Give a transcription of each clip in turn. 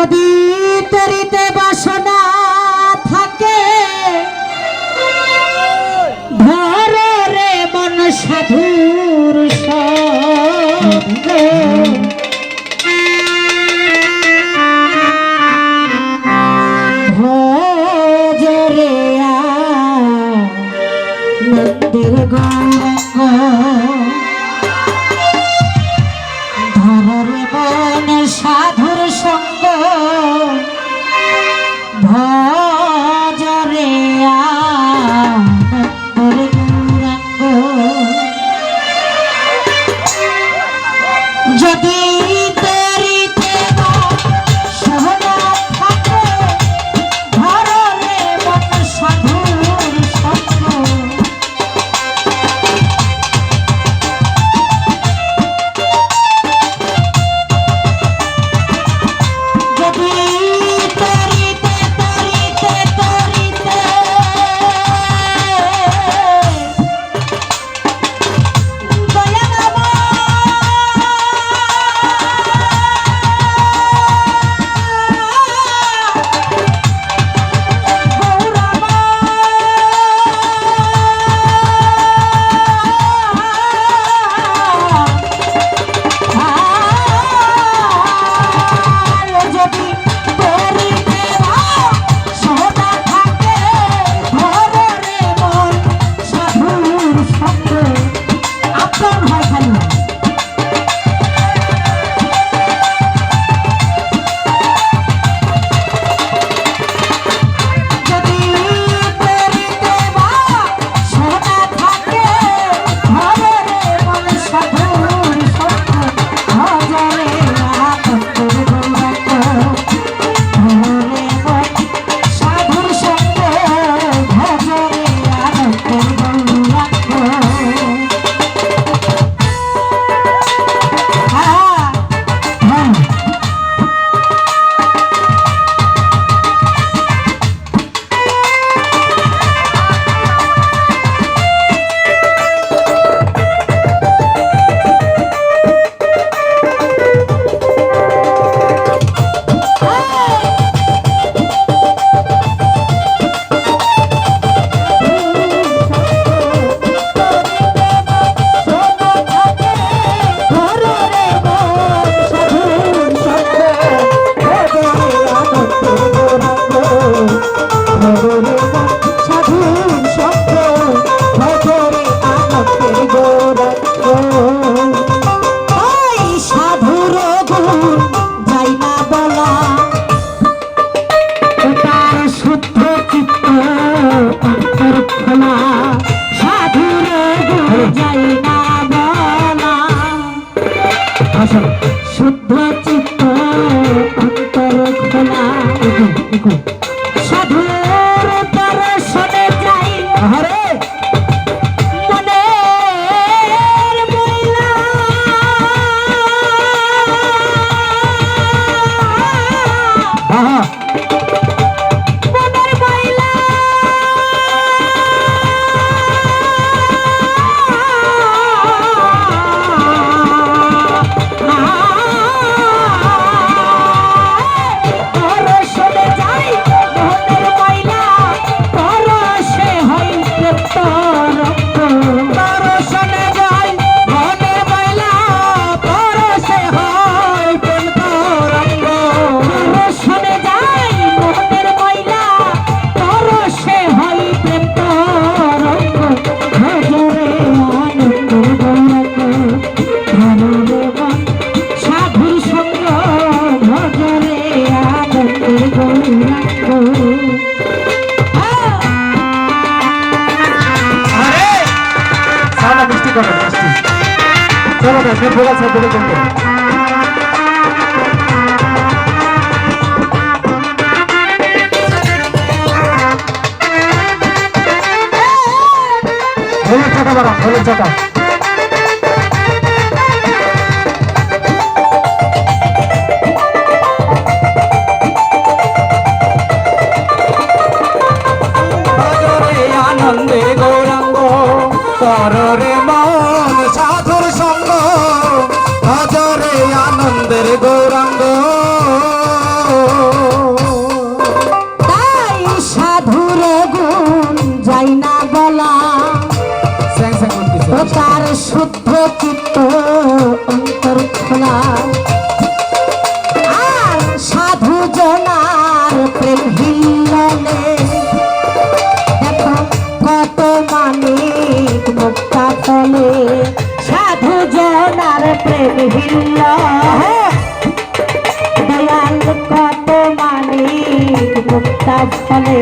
Nabi 啊哈。चलो बस मैं बोला सब बोले तुमको হলুদ চাকা बड़ा হলুদ চাকা প্রেম হিল্ললে দেখো কত মানিক মুক্তা ফলে সাধু জনার দয়াল কত মানিক মুক্তা ফলে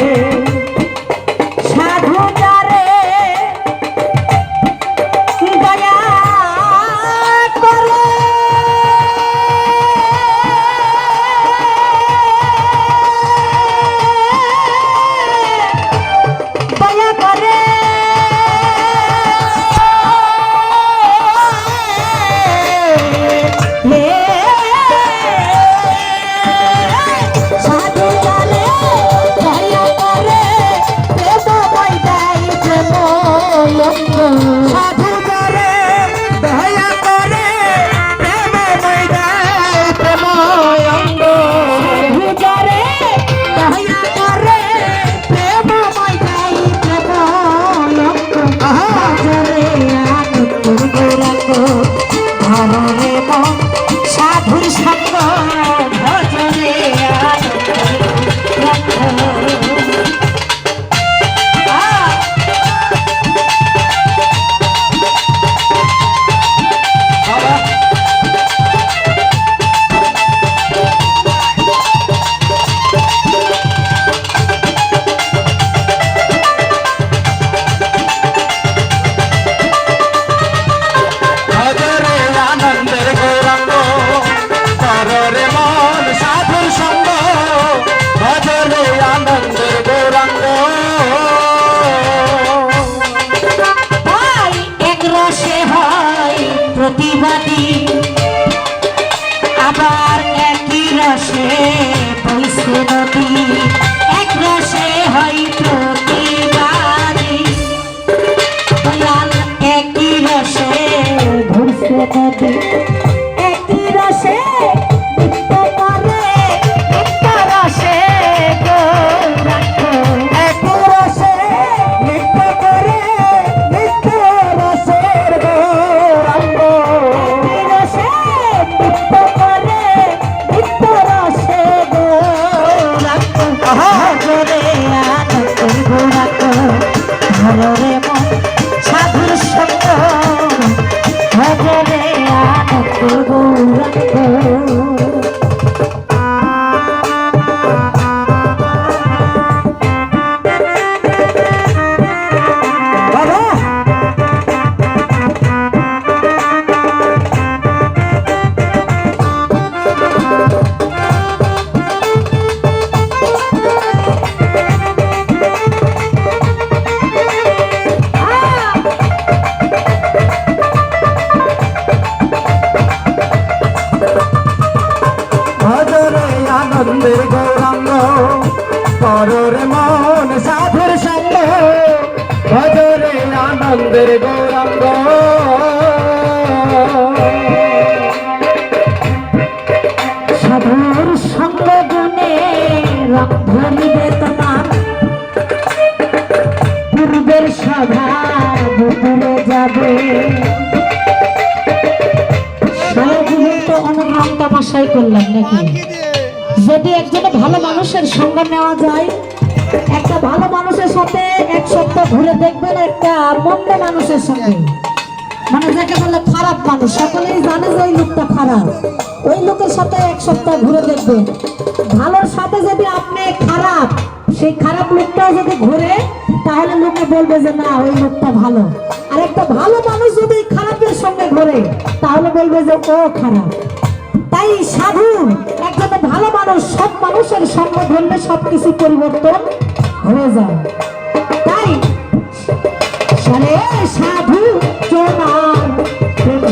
তামাশাই করলাম নাকি? যদি একজন ভালো মানুষের সঙ্গ নেওয়া যায় একটা ভালো মানুষের সাথে এক সপ্তাহ ঘুরে দেখবেন একটা মন্দ মানুষের সঙ্গে। মানে যাকে বলে খারাপ মানুষ সকলেই জানে যে ওই লোকটা খারাপ। ওই লোকের সাথে এক সপ্তাহ ঘুরে দেখবেন। ভালোর সাথে যদি আপনি খারাপ সেই খারাপ লোকটাও যদি ঘুরে তাহলে লোকে বলবে যে না ওই লোকটা ভালো। আর একটা ভালো মানুষ যদি খারাপের সঙ্গে ঘুরে তাহলে বলবে যে ও খারাপ। তাই সাধু, একজন ভালো মানুষ সব মানুষের সঙ্গ ধরলে সবকিছু পরিবর্তন হয়ে যায়। তাই সাধু চোনার প্রেম